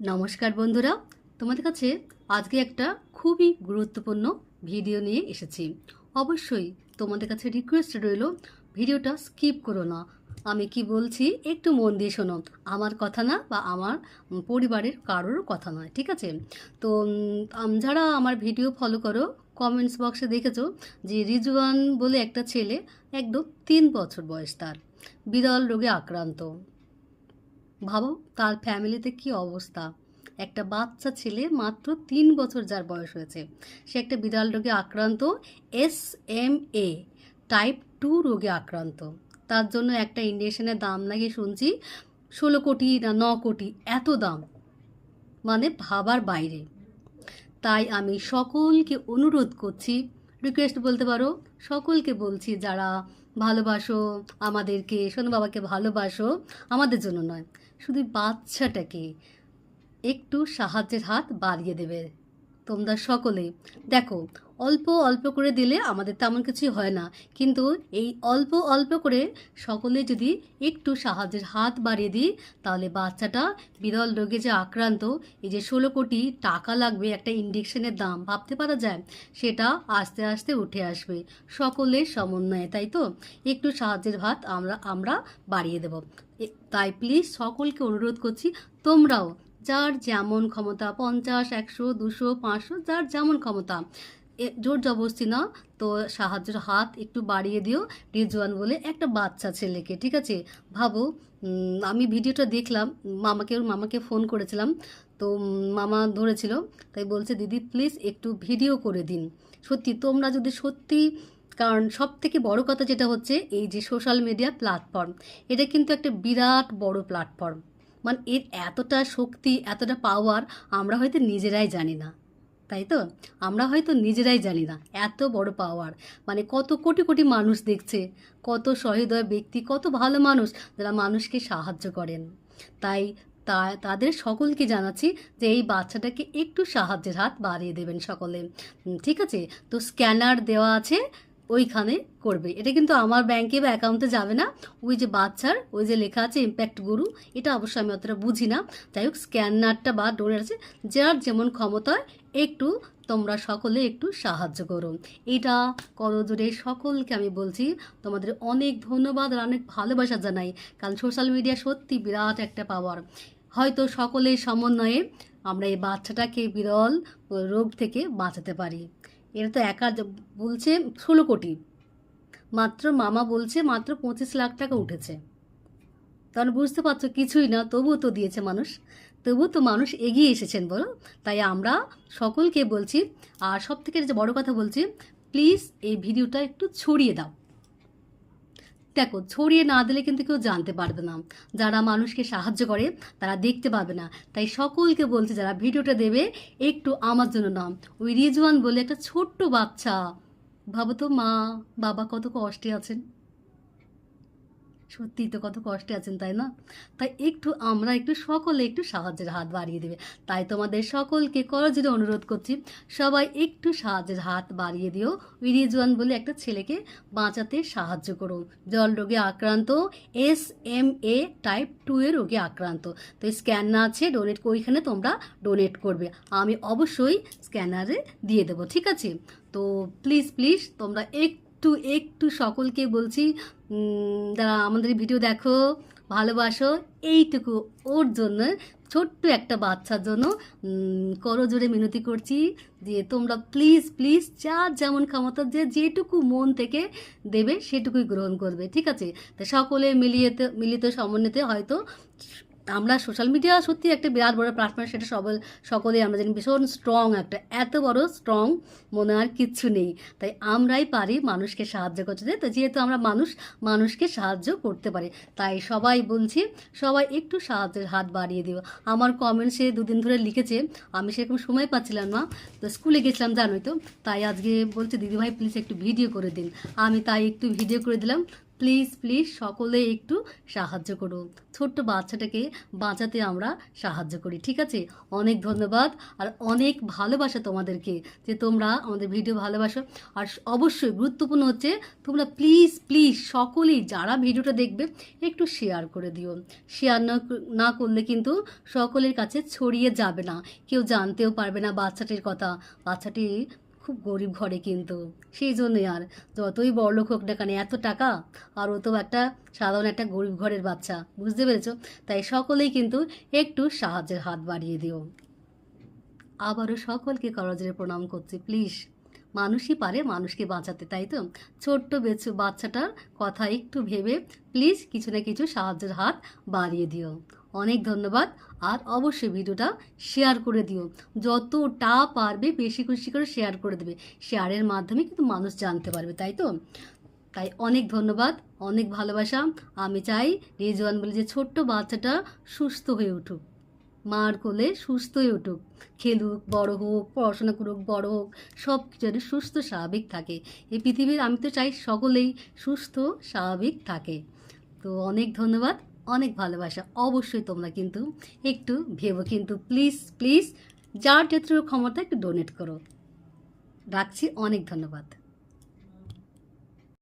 নমস্কার বন্ধুরা, তোমাদের কাছে আজকে একটা খুবই গুরুত্বপূর্ণ ভিডিও নিয়ে এসেছি। অবশ্যই তোমাদের কাছে রিকোয়েস্ট রইল, ভিডিওটা স্কিপ করো না। আমি কি বলছি, একটু মন দিয়ে শোনো। আমার কথা না বা আমার পরিবারের কারোর কথা নয়, ঠিক আছে? তো যারা আমার ভিডিও ফলো করো কমেন্টস বক্সে দেখেছ যে রিজওয়ান বলে একটা ছেলে একদম তিন বছর বয়স তার বিরল রোগে আক্রান্ত। ভাবো তার ফ্যামিলিতে কি অবস্থা? একটা বাচ্চা ছেলে মাত্র তিন বছর যার বয়স হয়েছে। সে একটা বিড়াল রোগে আক্রান্ত S M A type two রোগে আক্রান্ত। তার জন্য একটা ইঞ্জেকশনের দাম নাকি শুনছি, ষোলো কোটি না ন কোটি, এত দাম। মানে ভাবার বাইরে। তাই আমি সকলকে অনুরোধ করছি রিকোয়েস্ট বলতে পারো, সকলকে বলছি যারা ভালোবাসো, আমাদেরকে শোনো বাবাকে ভালোবাসো, আমাদের জন্য নয়, শুধু বাচ্চাটাকে একটু সাহায্যের হাত বাড়িয়ে দেবে। তোমরা সকলে দেখো, অল্প অল্প করে দিলে আমাদের তেমন কিছুই হয় না। কিন্তু এই অল্প অল্প করে সকলে যদি একটু সাহায্যের হাত বাড়িয়ে দিই, তাহলে বাচ্চাটা বিরল রোগে যে আক্রান্ত, এই যে ষোলো কোটি টাকা লাগবে একটা ইঞ্জেকশনের দাম, ভাবতে পারা যায়? সেটা আস্তে আস্তে উঠে আসবে। সকলের সমন্বয়ে, তাই তো? একটু সাহায্যের হাত আমরা আমরা বাড়িয়ে দেব। তাই প্লিজ সকলকে অনুরোধ করছি, তোমরাও যার যেমন ক্ষমতা পঞ্চাশ, একশো, দুশো, পাঁচশো, যার যেমন ক্ষমতা। জোর জবরদস্তি না, তো সাহায্যের হাত একটু বাড়িয়ে দিও, রিজওয়ান বলে একটা বাচ্চা ছেলেকে, ঠিক আছে? ভাবো আমি ভিডিওটা দেখলাম, মামাকে, ওর মামাকে ফোন করেছিলাম, তো মামা ধরেছিল, তাই বলছে, দিদি প্লিজ একটু ভিডিও করে দিন। সত্যি, তোমরা যদি সত্যি, কারণ সব থেকে বড় কথা যেটা হচ্ছে, এই যে সোশ্যাল মিডিয়া প্ল্যাটফর্ম এটা কিন্তু একটা বিরাট বড় প্ল্যাটফর্ম মানে এর এতটা শক্তি, এতটা পাওয়ার আমরা হয়তো নিজেরাই জানি না, তাই তো? আমরা হয়তো নিজেরাই জানি না, এত বড় পাওয়ার মানে কত কোটি কোটি মানুষ দেখছে, কত সহৃদয় ব্যক্তি, কত ভালো মানুষ যারা মানুষকে সাহায্য করেন। তাই তা, তাদের সকলকে জানাচ্ছি যে এই বাচ্চাটাকে একটু সাহায্যের হাত বাড়িয়ে দেবেন সকলে। ঠিক আছে? তো স্ক্যানার দেওয়া আছে ওইখানে করবে। এটা কিন্তু আমার ব্যাংকে বা অ্যাকাউন্টে যাবে না। ওই যে বাচ্চার, ওই যে লেখা আছে ইম্প্যাক্ট গুরু এটা অবশ্যই আমি অতটা বুঝি না। যাই হোক স্ক্যানারটা বা ডোনার আছে, যার যেমন ক্ষমতা একটু তোমরা সকলে একটু সাহায্য করো। এটা করজোরে সকলকে আমি বলছি, তোমাদের অনেক ধন্যবাদ আর অনেক ভালোবাসা জানাই। কারণ সোশ্যাল মিডিয়া সত্যি বিরাট একটা পাওয়ার হয়তো সকলের সমন্বয়ে আমরা এই বাচ্চাটাকে বিরল রোগ থেকে বাঁচাতে পারি। এটা তো একা বলছে ষোলো কোটি। মাত্র মামা বলছে মাত্র পঁচিশ লাখ টাকা উঠেছে। তখন বুঝতে পারছ কিছুই না, তবুও তো দিয়েছে মানুষ। তবুও তো মানুষ এগিয়ে এসেছেন বলো। তাই আমরা সকলকে বলছি, আর সব থেকে যে বড় কথা বলছি প্লিজ এই ভিডিওটা একটু ছড়িয়ে দাও। দেখো, ছড়িয়ে না দিলে কিন্তু কেউ জানতে পারবে না। যারা মানুষকে সাহায্য করে, তারা দেখতে পাবে না। তাই সকলকে বলছে, যারা ভিডিওটা দেবে, একটু আমার জন্য নাম ওই রিজওয়ান বলে একটা ছোট্ট বাচ্চা। ভাবো তো মা, বাবা কত কষ্টে আছেন। সত্যিই তো কত কষ্টে আছেন, তাই না? তাই একটু আমরা একটু সকলে একটু সাহায্যের হাত বাড়িয়ে দেবে। তাই তোমাদের সকলকে করজোরে অনুরোধ করছি, সবাই একটু সাহায্যের হাত বাড়িয়ে দিও। রিজওয়ান বলে একটা ছেলেকে বাঁচাতে সাহায্য করো। জল রোগে আক্রান্ত, S M A type two এর রোগে আক্রান্ত। তো স্ক্যানার আছে, ডোনেট ওইখানে তোমরা ডোনেট করবে। আমি অবশ্যই স্ক্যানারে দিয়ে দেবো, ঠিক আছে? তো প্লিজ প্লিজ তোমরা একটু একটু একটু সকলকে বলছি যারা আমাদের ভিডিও দেখো, ভালোবাসো, এইটুকু ওর জন্য, ছোট্ট একটা বাচ্চার জন্য করো জোরে মিনতি করছি যে তোমরা প্লিজ প্লিজ যার যেমন ক্ষমতা, যে যেটুকু মন থেকে দেবে সেটুকুই গ্রহণ করবে, ঠিক আছে? তা সকলে মিলিয়েতে, মিলিত সমন্বিতে হয়তো আমরা সোশ্যাল মিডিয়া সত্যি একটা বিরাট বড় প্ল্যাটফর্ম সেটা সবল, সকলেই আমরা জানি, ভীষণ স্ট্রং একটা, এত বড় স্ট্রং মনে আর কিচ্ছু নেই। তাই আমরাই পারি মানুষকে সাহায্য করতে। তো? যেহেতু আমরা মানুষ, মানুষকে সাহায্য করতে পারি। তাই সবাই বলছি, সবাই একটু সাহায্যের হাত বাড়িয়ে দিও। আমার কমেন্টসে দুদিন ধরে লিখেছে, আমি সেরকম সময় পাচ্ছিলাম না, তো স্কুলে গেছিলাম, জানোই তো? তাই আজকে বলছে, দিদিভাই প্লিজ একটু ভিডিও করে দিন। আমি তাই একটু ভিডিও করে দিলাম প্লিজ প্লিজ সকলে একটু সাহায্য করো ছোট্ট বাচ্চাটাকে বাঁচাতে আমরা সাহায্য করি, ঠিক আছে? অনেক ধন্যবাদ আর অনেক ভালোবাসা তোমাদেরকে যে তোমরা আমাদের ভিডিও ভালোবাসো। আর অবশ্যই গুরুত্বপূর্ণ হচ্ছে তোমরা প্লিজ প্লিজ সকলেই যারা ভিডিওটা দেখবে একটু শেয়ার করে দিও। শেয়ার না না করলে কিন্তু সকলের কাছে ছড়িয়ে যাবে না। কেউ জানতেও পারবে না বাচ্চাটির কথা। বাচ্চাটি খুব গরিব ঘরে কিন্তু। সেই জন্যই আর যতই বড়লোক হোক না কেন, এত টাকা আর ও তো একটা সাধারণ একটা গরিব ঘরের বাচ্চা, বুঝতে পেরেছ? তাই সকলেই কিন্তু একটু সাহায্যের হাত বাড়িয়ে দিও। আবারও সকলকে করজরে প্রণাম করছি, প্লিজ। মানুষই পারে মানুষকে বাঁচাতে, তাই তো? ছোট্ট বেচু বাচ্চাটার কথা একটু ভেবে প্লিজ কিছু না কিছু সাহায্যের হাত বাড়িয়ে দিও। অনেক ধন্যবাদ। আর অবশ্যই ভিডিওটা শেয়ার করে দিও। যতটা পারবে বেশি খুশি করে শেয়ার করে দেবে। শেয়ারের মাধ্যমে কিন্তু মানুষ জানতে পারবে, তাই তো? তাই অনেক ধন্যবাদ, অনেক ভালোবাসা। আমি চাই রেজওয়ান বলে যে ছোট্ট বাচ্চাটা সুস্থ হয়ে উঠুক। মার কোলে সুস্থ হয়ে উঠুক। খেলুক, বড় হোক, পড়াশোনা করুক, বড় হোক সব কিছু যেন সুস্থ, স্বাভাবিক থাকে। এই পৃথিবীর আমি তো চাই সকলেই সুস্থ, স্বাভাবিক থাকে। তো অনেক ধন্যবাদ। অনেক ভালোবাসা, অবশ্যই তোমরা কিন্তু একটু ভেবো। কিন্তু প্লিজ প্লিজ যার যতটুকু ক্ষমতা একটু ডোনেট করো। রাখছি, অনেক ধন্যবাদ।